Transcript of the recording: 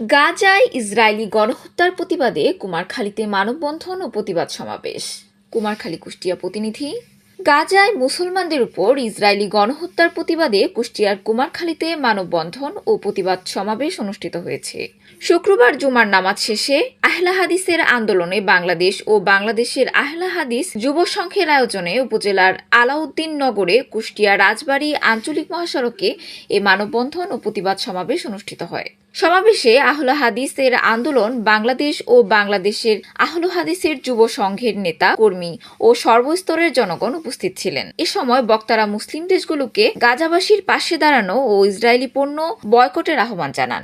গাজায় ইসরায়েলি গণহত্যার প্রতিবাদে কুমারখালীতে মানববন্ধন ও প্রতিবাদ সমাবেশ। কুমারখালী কুষ্টিয়া প্রতিনিধি গাজায় মুসলমানদের উপর ইসরায়েলি গণহত্যার প্রতিবাদে কুষ্টিয়ার কুমারখালীতে মানববন্ধন ও প্রতিবাদ সমাবেশ অনুষ্ঠিত হয়েছে। শুক্রবার জুমার নামাজ শেষে আহলা হাদিসের আন্দোলনে বাংলাদেশ ও বাংলাদেশের আহলা হাদিস যুব সংঘের আয়োজনে উপজেলার আলাউদ্দিন নগরে কুষ্টিয়া রাজবাড়ী আঞ্চলিক মহাসড়কে এ মানববন্ধন ও প্রতিবাদ সমাবেশ অনুষ্ঠিত হয়। সমাবেশে আহল হাদিসের আন্দোলন বাংলাদেশ ও বাংলাদেশের আহল হাদিসের যুব সংঘের নেতা, কর্মী ও সর্বস্তরের জনগণ উপস্থিত ছিলেন। এ সময় বক্তারা মুসলিম দেশগুলোকে গাজাবাসীর পাশে দাঁড়ানো ও ইসরায়েলি পণ্য বয়কটের আহ্বান জানান।